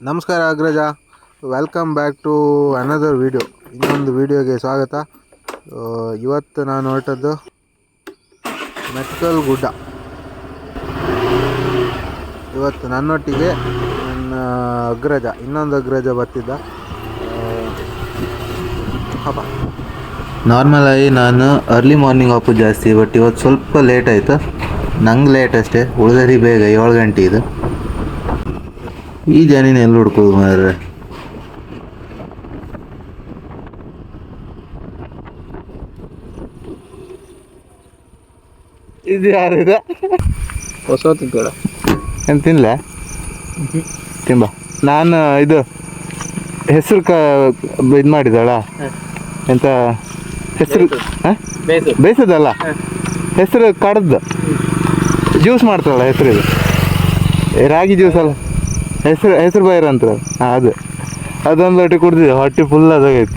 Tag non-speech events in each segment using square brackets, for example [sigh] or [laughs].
ನಮಸ್ಕಾರ ಅಗ್ರಜ. Welcome back to another video ಇನ್ನೊಂದು ವಿಡಿಯೋಗೆ ಸ್ವಾಗತ. ಇವತ್ತು ನಾನು ಹೊರಟದ್ದು ಮೆಟ್ಕಲ್ ಗುಡ್ಡ ಇವತ್ತು ನನ್ನೊಟ್ಟಿಗೆ ನನ್ನ ಅಗ್ರಜ, ಇನ್ನೊಂದು ಅಗ್ರಜ ಬರ್ತಿದ್ದ. ಹಬ್ಬ. ನಾರ್ಮಲಾಗಿ ನಾನು ಅರ್ಲಿ ಮಾರ್ನಿಂಗ್ ಆಪು ಜಾಸ್ತಿ ಬಟ್ ಇವತ್ತು ಸ್ವಲ್ಪ ಲೇಟ್ ಆಯಿತು. ನಂಗೆ ಲೇಟ್ ಅಷ್ಟೇ. ಉಳಿದರಿ ಬೇಗ ಏಳು ಗಂಟೆ ಇದು. ಈ ಜಾನಿನ ಎಲ್ಲಿ ಹುಡ್ಕೋದು ಮಾರ್ರೆ? ಇದು ಯಾರಿದೆ ಹೊಸ ತಿಂತಾಳ ಏನು ತಿನ್ಲ? ತಿಂಬ ನಾನು ಇದು ಹೆಸರು ಕ ಇದು ಮಾಡಿದಾಳ. ಎಂತ ಹೆಸರು? ಬೇಯಿಸೋದಲ್ಲ ಹೆಸರು ಕಡ್ದು. ಜ್ಯೂಸ್ ಮಾಡ್ತಾಳ ಹೆಸರು ಇದು. ಏ, ರಾಗಿ ಜ್ಯೂಸ್ ಅಲ್ಲ. ಹೆಸರು ಹೆಸರು ಬೈರ ಅಂತ. ಅದು. ಅದೊಂದು ಲೋಟಿ ಕುಡ್ದಿದ್ದೆ ಹೊಟ್ಟೆ ಫುಲ್ ಅದಾಗೈತಿ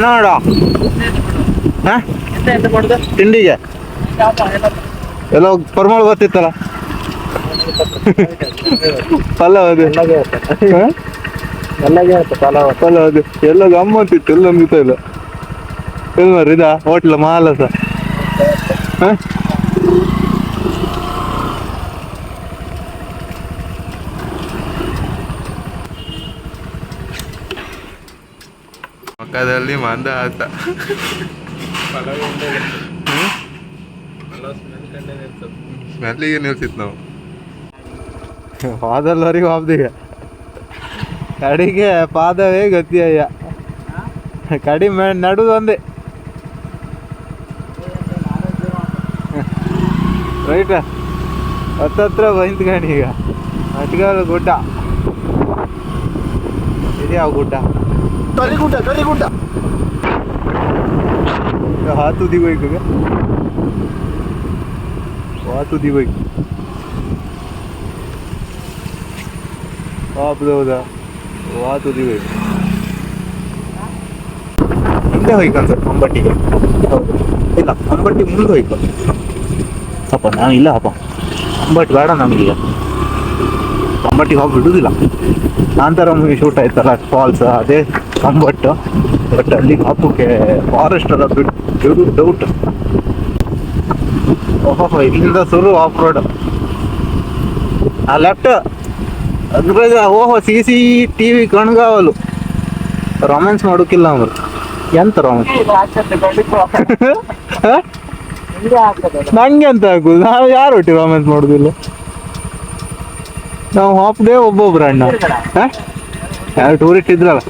ನೋಡ. ತಿಂಡಿಗೆ? ಎಲ್ಲ ಪರ್ಮಾಳು ಬರ್ತಿತ್ತಲ್ಲ? ಪಲಾವ್ ಅದು. ಪಲಾವ್ ಅದು. ಎಲ್ಲ ಗಮ್ಮತ್ತಿತ್ತು ಎಲ್ಲ ಗೊತ್ತಾ ಇಲ್ಲ ಇಲ್ಲ ಮಾರ್ರೆ ಇದಾ ಹೋಟ್ಲ ಮಾಲಸ. ಹಾಂ? ಮುಖದಲ್ಲಿ ಮಂದ ಆತ. ಸ್ಮೆಲ್ಲಿಗೆ ನಿಲ್ಸಿತ್ತು ನಾವು? ಪಾದಲ್ಲವರೆಗೂ ಹಾಪ್ದಿಗೆ ಕಡೆಗೆ ಪಾದವೇ ಗತಿ ಅಯ್ಯ ಕಡಿಮೆ ನಡುದು ಒಂದೇ. ರೈಟ. ಹತ್ತತ್ರ ಬೈಂತ್ಕಣಿ ಈಗ. ಅಟ್ಗಾಲ ಗುಡ್ಡ. ಇದ್ಯಾವ ಗುಡ್ಡ? ಕರಿಗುಡ್ಡ ಕರಿಗುಡ್ಡ ಹಾತು ದಿಗೋಯ್ತು ಈಗ ಹಾತು ದಿಗೋಯ್ತು ಹೌದಾ ವಾತು ದಿಗೋಯ್ತು ಹಿಂದೆ ಹೋಯ್ಕಂತ ಅಂಬಟ್ಟಿಗೆ ಹೌದು ಇಲ್ಲ ಅಂಬಟ್ಟಿ ಮುಂದೆ ಹೋಯ್ತು ಅಪ್ಪ ನಾನು ಇಲ್ಲ ಅಪ್ಪ ಅಂಬಟ್ಟಿ ಬೇಡ ನಮಗೀಗ ಅಂಬಟ್ಟಿಗೆ ಹೋಗಿ ಬಿಡುವುದಿಲ್ಲ ನಂತರ ಮೂವಿ ಶೂಟ್ ಆಯ್ತಲ್ಲ ಫಾಲ್ಸ್ ಅದೇ ಕಂಬಟ್ಟು. ಬಟ್ ಅಲ್ಲಿ ಕಾಪುಕ್ಕೆ ಫಾರೆಸ್ಟ್ ಎಲ್ಲ ಬಿಡು ಡೌಟ್ ಓಹೋ ಇಲ್ಲಿಂದ ಸುರು ಆಫ್ ರೋಡ್ ಆ ಲೆಫ್ಟ್ ಓಹೋ ಸಿ ಸಿ ಟಿ ವಿ ಕಣ್ಗಾವಲು ರೊಮ್ಯಾನ್ಸ್ ಮಾಡೋಕ್ಕಿಲ್ಲ ಅವರು ಎಂತ ರೊಮ್ಯಾನ್ಸ್ ನಂಗೆ ಅಂತ ಆಗುದು ನಾವು ಯಾರು ಒಟ್ಟಿ ರೊಮ್ಯಾನ್ಸ್ ಮಾಡೋದಿಲ್ಲ? ನಾವು ಹಾಫ್ ಡೇ ಒಬ್ಬೊಬ್ರು ಅಣ್ಣ? ಯಾರು ಟೂರಿಸ್ಟ್ ಇದ್ರಲ್ಲ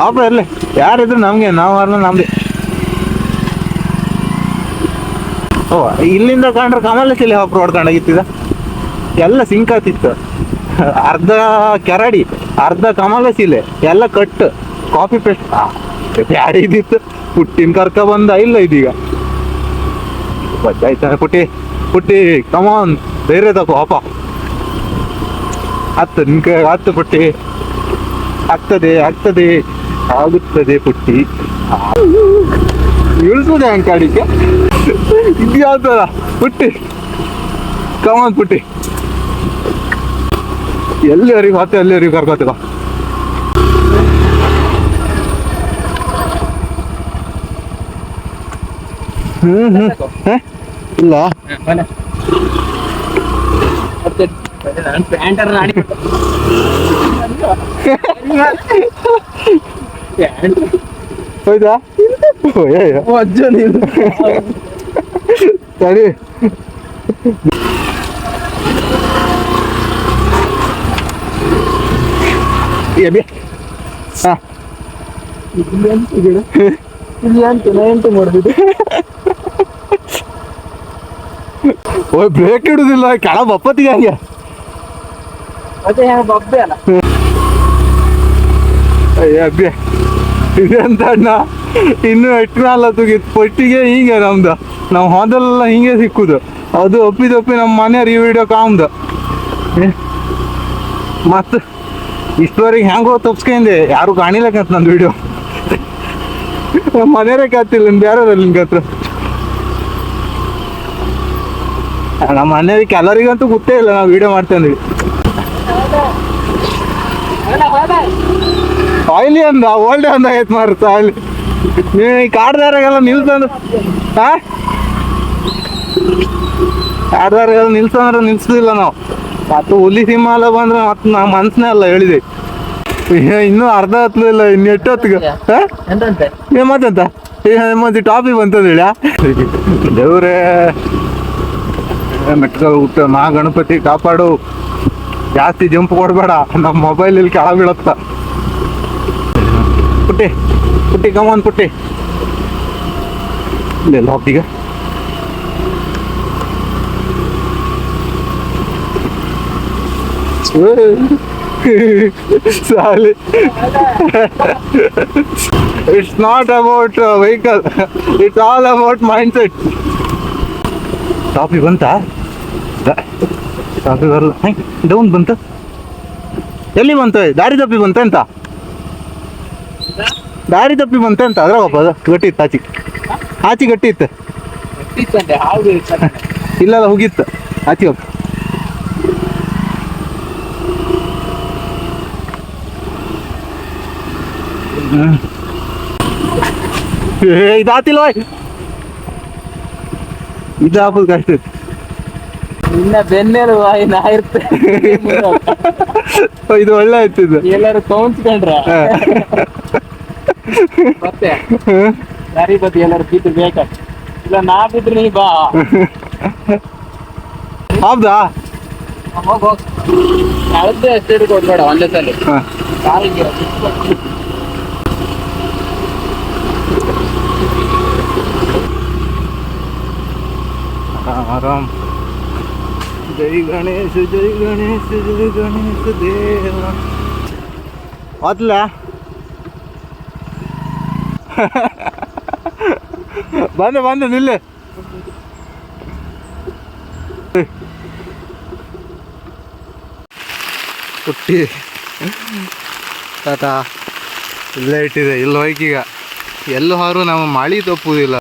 ಹಾಫ್ ಅಲ್ಲೇ. ಯಾರಿದ್ರು ನಮಗೆ, ನಾವು ಅಲ್ಲ ನಮ್ದೇ. ಓ, ಇಲ್ಲಿಂದ ಕಂಡ್ರೆ ಕಮಲಶಿಲೆ ಹಾಫ್ ರೋಡ್ ಕಂಡಾಗಿತ್ತಿದ ಎಲ್ಲ ಸಿಂಕ್ ಆತಿತ್ತು ಅರ್ಧ ಕೆರಡಿ, ಅರ್ಧ ಕಮಲಸಿಲೆ ಎಲ್ಲ ಕಟ್ ಕಾಫಿ ಪೇಸ್ಟ್ ಯಾರು ಇದ್ದಿತ್ತು? ಪುಟ್ಟಿನ ಕರ್ಕ ಬಂದ ಇಲ್ಲ ಇದೀಗ. ಪುಟ್ಟಿ ಪುಟ್ಟಿ ಕಮಾನ್ ಬೇರೆ ತಗೋ ಅಪ್ಪ ಹತ್ತು ನಿನ್ಕ ಹತ್ತು ಪುಟ್ಟಿ ಆಗ್ತದೆ ಆಗ್ತದೆ ಆಗುತ್ತದೆ ಪುಟ್ಟಿ. ಇಳಿಸುದೆ ಅಂಕಾಡಿಕೆ ಇದು ಯಾವ್ದಲ್ಲ ಪುಟ್ಟಿ. ಕಮಾನ್ ಪುಟ್ಟಿ. ಎಲ್ಲಿವರೆಗೂ ಮತ್ತೆ ಎಲ್ಲಿವರೆಗೂ ಕರ್ಕೋತೀವ ಹ್ಮ್ ಹ್ಮ್. ಹ? ಇಲ್ಲ. ಹೋಯ್ತಾ? ಓಯ್ಯ ವಜ್ಜ ನೀನು ತಡಿ ಎಬಿ ಹಾ ಇಲ್ಲಿ ಅಂತ ಗಿಡ ಇಲ್ಲಿ ಅಂತ ನಾ ಎಂತ ಮಾಡಿದೆ ಓಯ್ ಬ್ರೇಕ್ ಇಡುದಿಲ್ಲ ಕೆಳ ಬಪ್ಪತ್ತಿಗೆ ಹಂಗೆ. ಮತ್ತೆ ಬಬ್ಬೆ ಅಲ್ಲ. ಇದೆಂತ ಅಣ್ಣ? ಇನ್ನು ಎಟ್ಟು ನಾಲ್ ತುಗಿತ್ ಪಟ್ಟಿಗೆ ಹೀಗೆ ನಮ್ದು. ನಾವು ಹೋದಲ್ಲ ಹಿಂಗೆ ಸಿಕ್ಕುದು. ಅದು ಒಪ್ಪಿದೊಪ್ಪಿ ನಮ್ಮ ಮನೆಯವ್ರು ಈ ವಿಡಿಯೋ ಕಾಮ್ದು. ಮತ್ತು ಇಷ್ಟವರೆಗೆ ಹೆಂಗೋ ತಪ್ಸ್ಕೊಂಡೆ? ಯಾರು ಕಾಣಿಲ್ಲಕಂತ ನಂದು ವಿಡಿಯೋ ನಮ್ಮ ಮನೆಯವರೇ ಕತ್ತಿಲ್ಲ ಬೇರೆ ನಿನ್ಗೆ ಹತ್ರ ನಮ್ಮ ಮನೆಯವ್ರಿಗೆ ಎಲ್ಲರಿಗಂತೂ ಗೊತ್ತೇ ಇಲ್ಲ ನಾವು ವಿಡಿಯೋ ಮಾಡ್ತಾ ಆಯ್ಲಿ ಅಂದ ಓಲ್ಡ್ ಅಂದ ಆಯ್ತು ಮಾರುತ್ತ ಅಲ್ಲಿ ನೀವು ಈ ಕಾಡ್ದಾರಾಗೆಲ್ಲ ನಿಲ್ಸಂದ್ರೆ ಹಾ ಕಾಡ್ದಾರಾಗೆಲ್ಲ ನಿಲ್ಸಂದ್ರೆ ನಿಲ್ಸೋದಿಲ್ಲ ನಾವು. ಮತ್ತು ಹುಲಿ ಸಿಂಹ ಎಲ್ಲ ಬಂದ್ರೆ ಮತ್ತೆ ನಾ ಮನ್ಸನೇ ಅಲ್ಲ ಹೇಳಿದೆ. ಇನ್ನೂ ಅರ್ಧ ಹತ್ತಲಿಲ್ಲ ಇನ್ನು ಎಷ್ಟು ಹೊತ್ತಿಗೆ? ಹಾ ಮತ್ತೆಂತ? ಈಗ ಮತ್ತೆ ಟಾಪಿಕ್ ಬಂತಂದ ಹೇಳ ದೇವ್ರೇ ಮೆಟ್ಕಲ್ ಊಟ ಮಾ ಗಣಪತಿ ಕಾಪಾಡು. ಜಾಸ್ತಿ ಜಂಪ್ ಕೊಡಬೇಡ ನಮ್ಮ ಮೊಬೈಲ್ ಇಲ್ಲಿ ಕೆಳಗೆ ಬೀಳತ್ತ. ಪುಟ್ಟಿ ಪುಟ್ಟಿ ಕಮಾನ್ ಪುಟ್ಟಿ ಇಲ್ಲ ಲಾಪಿಗೆ ಸಾಲಿ it's not about uh, vehicle. It's all about mindset. ಟಾಪಿ ಬಂತಾ? ಟಾಪಿ ಬರಲ್ಲ ಡೌನ್ ಬಂತ. ಎಲ್ಲಿ ಬಂತ? ದಾರಿ ತಪ್ಪಿ ಬಂತ ಅಂತ ದಾರಿ ತಪ್ಪಿ ಬಂತ ಅಂತ ಅದ್ರಾಗಪ್ಪ ಅದು. ಗಟ್ಟಿ ಇತ್ತು ಆಚಿ. ಆಚಿ ಗಟ್ಟಿ ಇತ್ತು. ಇಲ್ಲೆಲ್ಲ ಹೋಗಿತ್ತು. ಆಚಿ ಹೋಗಿ. ಇದಾತಿಲ್ವ ಇದು ಹಾಕೋದು ಕಷ್ಟ ಇತ್ತು. ಇನ್ನ ಬೆನ್ನೆಲು ವಾಯಿ ನಾ ಇರ್ತೆ. ಇದು ಒಳ್ಳೆ ಆಯ್ತು ಇದು. ಎಲ್ಲರೂ ಕೌನ್ಸ್ಕೊಂಡ್ರ ಮತ್ತೆ? ದಾರಿ ಬದಿ ಎಲ್ಲರೂ ಬಿದ್ದು ಬೇಕ ಇಲ್ಲ ನಾ ಬಿದ್ರೆ ನೀ ಬಾ. ಹೌದಾ? ಹೋಗ್ ಹೋಗ್ ಕಳ್ದೆ ಅಷ್ಟೇ ಕೊಡ್ಬೇಡ ಒಂದೇ ಸಲ. ಹಾ. ಕಾಲಿಗೆ ಆರಾಮ್. ಜೈ ಗಣೇಶ ಜೈ ಗಣೇಶ ಜೈ ಗಣೇಶ ದೇವ. ಹೋದ್ಲ? [laughs] ಬಂದೆ, ಬಂದು, ನಿಲ್ಲೆ. ಕುಟ್ಟಿ ತಾತ, ಇಲ್ಲೇ ಇಟ್ಟಿದೆ, ಇಲ್ಲಿ ಹೋಯ್ಕೀಗ ಎಲ್ಲೂ ಹಾರು ನಮ್ಮ ಮಾಳಿ ತಪ್ಪುವುದಿಲ್ಲ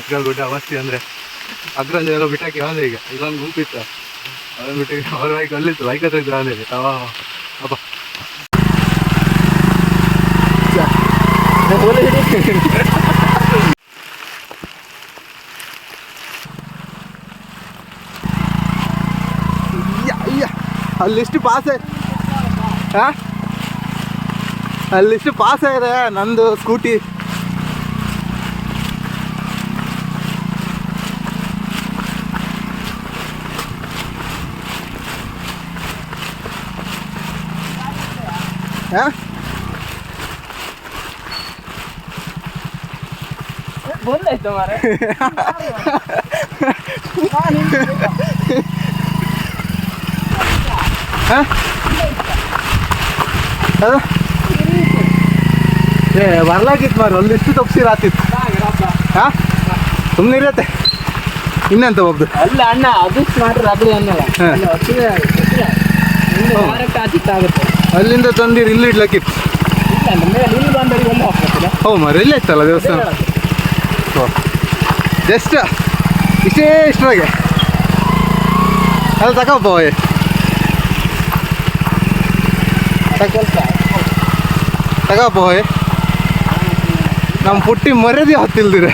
ಅಕ್ಕಲ್ ಗುಡ್ಡ ಅವಸ್ಥೆ ಅಂದ್ರೆ, ಅದ್ರಲ್ಲಿ ಎಲ್ಲ ಬಿಟ್ಟಾಕಿ ಯಾವ್ದು ಈಗ. ಇಲ್ಲೊಂದು ಗುಂಪಿತ್ತು. ಅದನ್ನು ಬಿಟ್ಟು ಅವ್ರ ಬೈಕ್ ಅಲ್ಲಿತ್ತು, ಬೈಕ್ ಹತ್ರ ಇದ್ರೆ ಅವ ಅಪ್ಪ. ಅಯ್ಯ, ಅಯ್ಯ. ಅಲ್ಲಿಷ್ಟು ಪಾಸ್ ಹಾ ಅಲ್ಲಿಷ್ಟು ಪಾಸ್ ಇದೆ ನಂದು ಸ್ಕೂಟಿ ಹಾ ಬಂದಾಯ್ತು ಮಾರೆ. ಹಾ? ಅದು? ಏ ಬರ್ಲಾಗಿತ್ತು ಮಾರು ಎಷ್ಟು ತಪ್ಸಿರಾತಿತ್ತು ಹಾ? ಸುಮ್ಮನೆ ಇರತ್ತೆ. ಇನ್ನೆಂತ ಒಬ್ದು ಅಲ್ಲ ಅಣ್ಣ ಅದು ಮಾಡ್ರೆ ಅದು ಅನ್ನಲ್ಲ ಅಲ್ಲಿಂದ ತಂದಿರಿ ಇಲ್ಲಿ ಇಡ್ಲಕ್ಕಿತ್ತು. ಹೋ ಮಾರು ಇಲ್ಲೇ ಇತ್ತಲ್ಲ ದೇವಸ್ಥಾನ? ಜಸ್ಟ್ ಇಷ್ಟೇ ಇಷ್ಟರಾಗೆ ಅದು ತಗೋಪ್ಪ ಓಯ್ ಸ್ವಲ್ಪ ತಗೋಪ್ಪ ಓಯ್ ನಮ್ಮ ಪುಟ್ಟಿ ಮರ್ಯಾದೆ ಹತ್ತಿಲ್ದಿರೆ.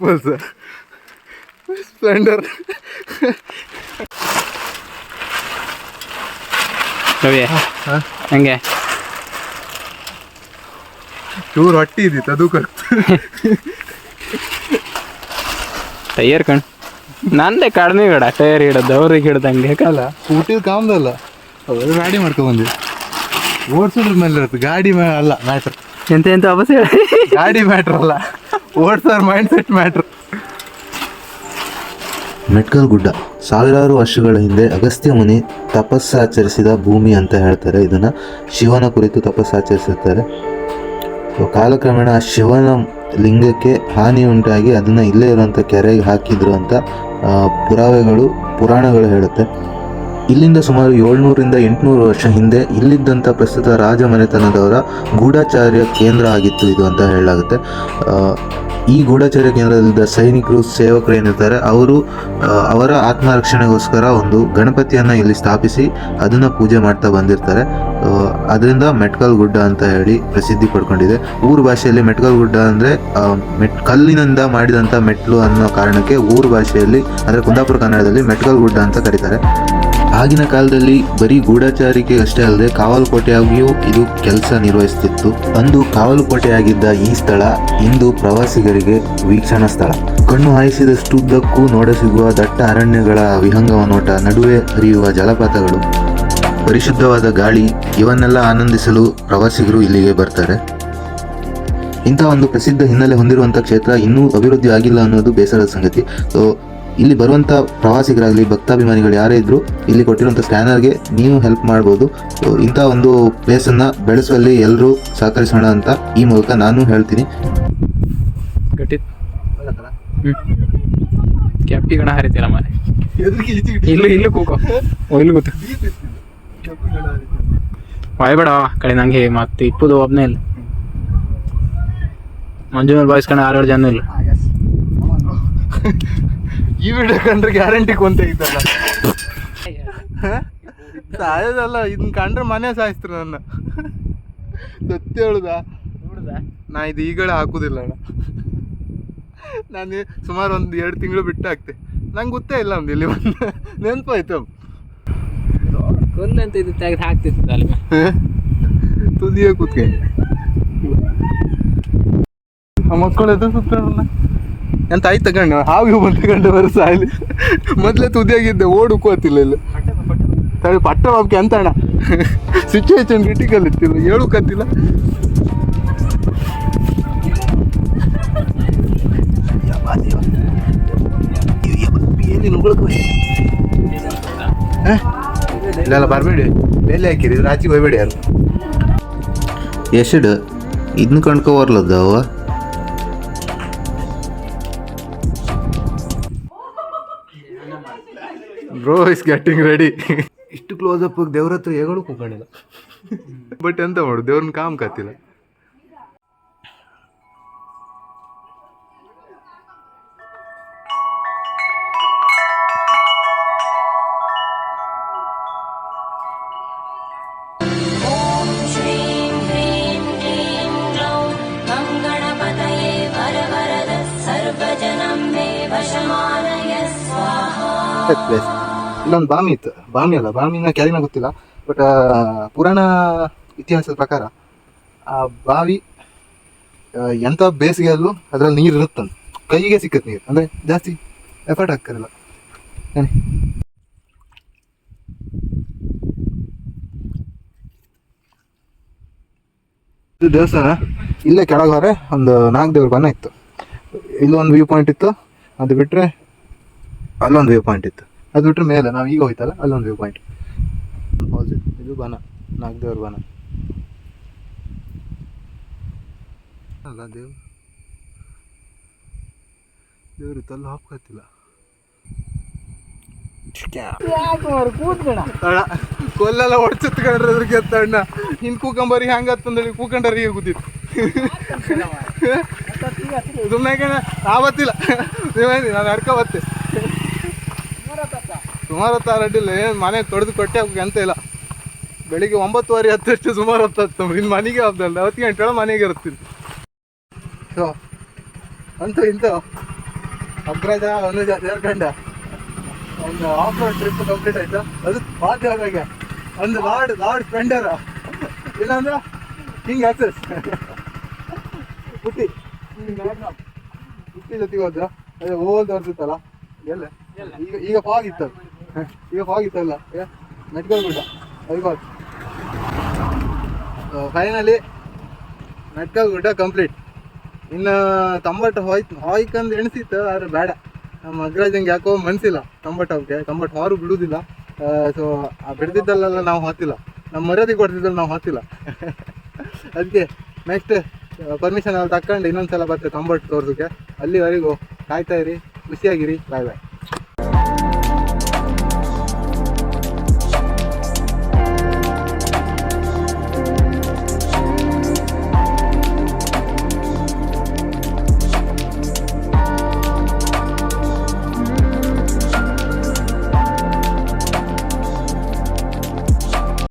ಪಲ್ಸರ್ ಸ್ಪ್ಲೆಂಡರ್ ರವಿ ಹಂಗೆ? ಚೂರು ಹೊಟ್ಟಿ ಇದ್ದಿತ್ತು ಅದು ಟೈಯರ್ ಕಣ್. ನಂದೇ ಕಡಿಮೆ ಬೇಡ ಟೈರ್ ಹಿಡೋದು ಅವ್ರಿಗೆ ಹಿಡ್ದಂಗೆ ಯಾಕಲ್ಲ ಸ್ಕೂಟಿ ಕಾಮ್ದಲ್ಲ. ಅವೆಲ್ಲ ಗಾಡಿ ಮಾಡ್ಕೊಂಡ್ ಬಂದ್ವಿ ಓಡ್ಸೋದ್ರ ಮೇಲೆ ಇರುತ್ತೆ ಗಾಡಿ ಮೇ ಅಲ್ಲ ಮ್ಯಾಟ್ರ್ ಎಂತ ಎಂತ ಹೇಳಿ. ಗಾಡಿ ಮ್ಯಾಟ್ರ್ ಅಲ್ಲ. ಓಡ್ಸೋರ್ ಮೈಂಡ್ ಸೆಟ್ ಮ್ಯಾಟ್ರ್ ಮೆಟ್ಕಲ್ ಗುಡ್ಡ. ಸಾವಿರಾರು ವರ್ಷಗಳ ಹಿಂದೆ ಅಗಸ್ತ್ಯ ಮುನಿ ತಪಸ್ಸಾಚರಿಸಿದ ಭೂಮಿ ಅಂತ ಹೇಳ್ತಾರೆ. ಇದನ್ನ ಶಿವನ ಕುರಿತು ತಪಸ್ಸಾಚರಿಸುತ್ತಾರೆ. ಕಾಲಕ್ರಮೇಣ ಶಿವನ ಲಿಂಗಕ್ಕೆ ಹಾನಿ ಉಂಟಾಗಿ ಅದನ್ನ ಇಲ್ಲೇ ಇರುವಂಥ ಕೆರೆಗೆ ಹಾಕಿದ್ರು ಅಂತ ಪುರಾವೆಗಳು, ಪುರಾಣಗಳು ಹೇಳುತ್ತೆ. ಇಲ್ಲಿಂದ ಸುಮಾರು ಏಳ್ನೂರಿಂದ ಎಂಟುನೂರು ವರ್ಷ ಹಿಂದೆ ಇಲ್ಲಿದ್ದಂಥ ಪ್ರಸ್ತುತ ರಾಜ ಮನೆತನದವರ ಗೂಢಾಚಾರ್ಯ ಕೇಂದ್ರ ಆಗಿತ್ತು ಇದು ಅಂತ ಹೇಳಲಾಗುತ್ತೆ. ಈ ಗೂಢಾಚಾರ್ಯ ಕೇಂದ್ರದಲ್ಲಿದ್ದ ಸೈನಿಕರು, ಸೇವಕರು ಏನಿರ್ತಾರೆ, ಅವರು ಅವರ ಆತ್ಮರಕ್ಷಣೆಗೋಸ್ಕರ ಒಂದು ಗಣಪತಿಯನ್ನು ಇಲ್ಲಿ ಸ್ಥಾಪಿಸಿ ಅದನ್ನು ಪೂಜೆ ಮಾಡ್ತಾ ಬಂದಿರ್ತಾರೆ. ಅದರಿಂದ ಮೆಟ್ಕಲ್ ಗುಡ್ಡ ಅಂತ ಹೇಳಿ ಪ್ರಸಿದ್ಧಿ ಪಡ್ಕೊಂಡಿದೆ. ಊರು ಭಾಷೆಯಲ್ಲಿ ಮೆಟ್ಕಲ್ ಗುಡ್ಡ ಅಂದರೆ ಮೆಟ್, ಕಲ್ಲಿನಿಂದ ಮಾಡಿದಂಥ ಮೆಟ್ಲು ಅನ್ನೋ ಕಾರಣಕ್ಕೆ ಊರು ಭಾಷೆಯಲ್ಲಿ, ಅಂದರೆ ಕುಂದಾಪುರ ಕನ್ನಡದಲ್ಲಿ ಮೆಟ್ಕಲ್ ಗುಡ್ಡ ಅಂತ ಕರೀತಾರೆ. ಆಗಿನ ಕಾಲದಲ್ಲಿ ಬರೀ ಗೂಢಚಾರಿಕೆ ಅಷ್ಟೇ ಅಲ್ಲದೆ, ಕಾವಲುಕೋಟೆಯಾಗಿಯೂ ಇದು ಕೆಲಸ ನಿರ್ವಹಿಸುತ್ತಿತ್ತು ಅಂದು ಕಾವಲುಕೋಟೆಯಾಗಿದ್ದ ಈ ಸ್ಥಳ ಇಂದು ಪ್ರವಾಸಿಗರಿಗೆ ವೀಕ್ಷಣಾ ಸ್ಥಳ. ಕಣ್ಣು ಹಾಯಿಸಿದಷ್ಟುದ್ದಕ್ಕೂ ನೋಡಸಿಗುವ ದಟ್ಟ ಅರಣ್ಯಗಳ ವಿಹಂಗಮ ನೋಟ ನಡುವೆ ಹರಿಯುವ ಜಲಪಾತಗಳು. ಪರಿಶುದ್ಧವಾದ ಗಾಳಿ ಇವನ್ನೆಲ್ಲ ಆನಂದಿಸಲು ಪ್ರವಾಸಿಗರು ಇಲ್ಲಿಗೆ ಬರ್ತಾರೆ. ಇಂಥ ಒಂದು ಪ್ರಸಿದ್ಧ ಹಿನ್ನೆಲೆ ಹೊಂದಿರುವಂಥ ಕ್ಷೇತ್ರ ಇನ್ನೂ ಅಭಿವೃದ್ಧಿ ಆಗಿಲ್ಲ ಅನ್ನೋದು ಬೇಸರದ ಸಂಗತಿ. ಸೊ ಇಲ್ಲಿ ಬರುವಂಥ ಪ್ರವಾಸಿಗರಾಗಲಿ ಭಕ್ತಾಭಿಮಾನಿಗಳು ಯಾರೇ ಇದ್ದರೂ ಇಲ್ಲಿ ಕೊಟ್ಟಿರುವಂಥ ಸ್ಕ್ಯಾನರ್ಗೆ ನೀವು ಹೆಲ್ಪ್ ಮಾಡ್ಬೋದು. ಸೊ ಇಂಥ ಒಂದು ಪ್ಲೇಸನ್ನು ಬೆಳೆಸುವಲ್ಲಿ ಎಲ್ಲರೂ ಸಹಕರಿಸೋಣ ಅಂತ ಈ ಮೂಲಕ ನಾನು ಹೇಳ್ತೀನಿ. ಗಟ್ಟಿ. ಹ್ಮ್. ಕ್ಯಾಪ್ಟಿ ಗಣ ಹರಿತಿಲ್ಲ ಮನೆ ಇಲ್ಲೂ ಇಲ್ಲೂ ಕೂಕೋ. ಓ ಇಲ್ಲೂ ಕೂತು. ವಾಯ್ಬೇಡ ಕಡೆ ನಂಗೆ ಮತ್ತೆ ಇಪ್ಪದು ಒಬ್ಬನೇ ಇಲ್ಲ. ಮಂಜು ಮೇಲೆ ಬಾಯ್ಸ್ಕೊಂಡು ಆರೇಳು ಜನ ಇಲ್ಲ. ಈ ವಿಡಿಯೋ ಕಂಡ್ರೆ ಗ್ಯಾರಂಟಿ ಕೊಂತ ಇದ್ದಲ್ಲ ಸಾಯೋದಲ್ಲ ಇದನ್ನ ಕಂಡ್ರೆ ಮನೆ ಸಾಯಿಸ್ತಾರೆ ನನ್ನ. ಸತ್ಯ ಹೇಳುದ? ನಾ ಇದು ಈಗಲೇ ಹಾಕುದಿಲ್ಲ ಅಣ್ಣ. ನಾನು ಸುಮಾರು ಒಂದು ಎರಡು ತಿಂಗಳು ಬಿಟ್ಟು ಹಾಕ್ತೆ. ನಂಗೆ ಗೊತ್ತೇ ಇಲ್ಲ ಒಂದು ಇಲ್ಲಿ ಒಂದು ನೆನಪಾಯ್ತು ಅಂತ ಇದು ತೆಗೆದು ಹಾಕ್ತಿತ್ತು ಅಲ್ಲಿ ತುದಿಯ ಕೂತ್ಕೊಂಡು ಆ ಮಕ್ಕಳು ಎದ್ದು ಸುತ್ತಣ್ಣ ಎಂತ ಆಯ್ತು ತಗೊಂಡು? ಹಾವು ಬಂದು ತಗೊಂಡು ಬರೋ ಸಾಯ್ಲಿ ಮೊದಲೇ ತುದಿಯಾಗಿದ್ದೆ, ಓಡು ಕೋತಿಲ್ಲ ಇಲ್ಲ. ತಡಿ, ಪಟ್ಟ ಬಾಬ್ಕೆ ಅಂತ ಅಣ್ಣ? ಸಿಚುವೇಶನ್ ಕ್ರಿಟಿಕಲ್ ಇತ್ತಿಲ್ಲ ಹೇಳು ಕತ್ತಿಲ್ಲ. ಇಲ್ಲೆಲ್ಲ ಬರಬೇಡಿ ಬೆಲೆ ಹಾಕಿರಿ ಇದ್ರ ಆಚೆಗೆ ಹೋಗ್ಬೇಡಿ ಯಾರು ಎಷ್ಟು ಇದನ್ನ ಕಂಡ್ಕೊ ಬ್ರೋ ಇಸ್ ಗೆಟಿಂಗ್ ರೆಡಿ ಇಷ್ಟು ಕ್ಲೋಸ್ ಅಪ್ ದೇವ್ರ ಹತ್ರ ಹೇಗಳು ಕೂಕೊಂಡಿಲ್ಲ ಬಟ್ ಎಂತ ಮಾಡು ದೇವ್ರನ್ನ ಕಾಮ್ ಕತ್ತಿಲ್ಲ ಪ್ಲೇಸ್ ಇಲ್ಲೊಂದು ಬಾಮಿ ಇತ್ತು. ಬಾಮಿ ಅಲ್ಲ ಬಾಮಿನ ಕ್ಯಾರಿನ ಗೊತ್ತಿಲ್ಲ. ಬಟ್ ಪುರಾಣ ಇತಿಹಾಸದ ಪ್ರಕಾರ, ಆ ಬಾವಿ ಎಂಥ ಬೇಸಿಗೆಯಲ್ಲೂ ಅದ್ರಲ್ಲಿ ನೀರು ಇರುತ್ತಂತ. ಕೈಗೆ ಸಿಕ್ಕತ್ತೆ ನೀರು. ಅಂದ್ರೆ ಜಾಸ್ತಿ ಎಫರ್ಟ್ ಹಾಕ್ತಾರಲ್ಲ ಇದು ದೇವಸ್ಥಾನ. ಇಲ್ಲೇ ಕೆಳಗೆ ಹೊರೆ ಒಂದು ನಾಲ್ಕು ದೇವ್ರ ಬಣ್ಣ ಇತ್ತು. ಇಲ್ಲೊಂದು ವ್ಯೂ ಪಾಯಿಂಟ್ ಇತ್ತು. ಅದು ಬಿಟ್ರೆ ಅಲ್ಲೊಂದು ವ್ಯೂ ಪಾಯಿಂಟ್ ಇತ್ತು. ಅದು ಬಿಟ್ರೆ ಮೇಲೆ ನಾವು ಈಗ ಹೋಯ್ತಲ್ಲ ಅಲ್ಲೊಂದು ವ್ಯೂ ಪಾಯಿಂಟ್ ಫಾಲ್ಸ್ ಇತ್ತು ಇದು ಬನ ನಾಗದೇವ್ರ ಬನ. ಅಲ್ಲ ದೇವ್. ದೇವ್ರು ತಲ್ಲು ಹಾಕೋತಿಲ್ಲ ಕೊಲ್ಲೆಲ್ಲ ಹೊಡ್ಸತ್ಕೊಂಡ್ರೆ ಅದ್ರಿಗೆ ಅಣ್ಣ. ಹಿಂದ್ ಕೂಕಂಬರಿ ಹ್ಯಾಂಗ ಕೂಕಂಡ್ರಿ ಕೂಕಂಡರಿಗೆ ಕೂತಿತ್ತು. ಸುಮ್ಮನೆ ಕಣ ಆವತ್ತಿಲ್ಲ ನೀವೇನು ನಾನು ಅಡ್ಕ ಬತ್ತೆ ಸುಮಾರು ಹೊತ್ತು ಅಡ್ಡಿಲ್ಲ ಏನು ಮನೆಗೆ ತೊಡೆದು ಕೊಟ್ಟೆ ಹೋಗಿ ಅಂತ ಇಲ್ಲ. ಬೆಳಿಗ್ಗೆ ಒಂಬತ್ತುವರೆ ಹತ್ತಷ್ಟು ಸುಮಾರು ಹೊತ್ತು ಹತ್ತು ಇನ್ನು ಮನೆಗೆ ಹಬ್ಬದಲ್ಲ ಅವತ್ತಿಗೆ ಗಂಟೆ ಮನೆಗೆ ಇರ್ತೀನಿ ಸೊ, ಅಂತ ಇಂತ ಅಗ್ರಜ, ಅನುಜ, ಸೇರ್ಕಂಡ ಒಂದು ಆಫ್ ರೋಡ್ ಟ್ರಿಪ್ ಕಂಪ್ಲೀಟ್ ಆಯ್ತು? ಅದು ಮಾತಾಡಾಗ ಒಂದು ಲಾರ್ಡ್ ಲಾರ್ಡ್ ಸ್ಪೆಂಡರ್ ಇಲ್ಲಾಂದ್ರೆ ಹಿಂಗೆ ಆಕ್ಸಸ್. ಪುಟ್ಟಿ ಪುಟ್ಟಿ ಜೊತೆಗೆ ಹೋದ ಅದೇ ಓಲ್ ತೋರಿಸುತ್ತಲ್ಲ ಎಲ್ಲ? ಈಗ ಈಗ ಫಾಗ್ ಇತ್ತು ಈಗ ಫಾಗ್ ಇತ್ತಲ್ಲ ಮೆಟ್ಕಲ್ ಗುಡ್ಡ. ಐಬಾದ್ ಫೈನಲಿ ಮೆಟ್ಕಲ್ ಗುಡ್ಡ ಕಂಪ್ಲೀಟ್ ಇನ್ನು ತಂಬಟ್ಟು ಹೋಯ್ತು, ಹೋಯ್ಕಂದು ಎಣಿಸಿತ್ತು, ಆದ್ರೆ ಬೇಡ. ನಮ್ಮ ಅಗ್ರಜಂಗೆ ಯಾಕೋ ಮನ್ಸಿಲ್ಲ ತಂಬಟ್ಟು ಅವ್ಕೆ ತಂಬಟ್ಟು ಹಾರು ಬಿಡುವುದಿಲ್ಲ ಸೊ ಆ ಬಿಡ್ದಿದ್ದಲ್ಲೆಲ್ಲ ನಾವು ಹತ್ತಿಲ್ಲ ನಮ್ಮ ಮರ್ಯಾದೆ ಕೊಡ್ತಿದ್ದಲ್ಲ ನಾವು ಹತ್ತಿಲ್ಲ [laughs] ಅದಕ್ಕೆ ನೆಕ್ಸ್ಟ್ ಪರ್ಮಿಷನ್ ಅಲ್ಲಿ ತಕೊಂಡು ಇನ್ನೊಂದ್ಸಲ ಬರ್ತೇವೆ ಕಂಬರ್ಟ್ ತೋರ್ಸಕ್ಕೆ ಅಲ್ಲಿವರೆಗೂ ಕಾಯ್ತಾ ಇರಿ ಖುಷಿಯಾಗಿರಿ. ಬಾಯ್ ಬಾಯ್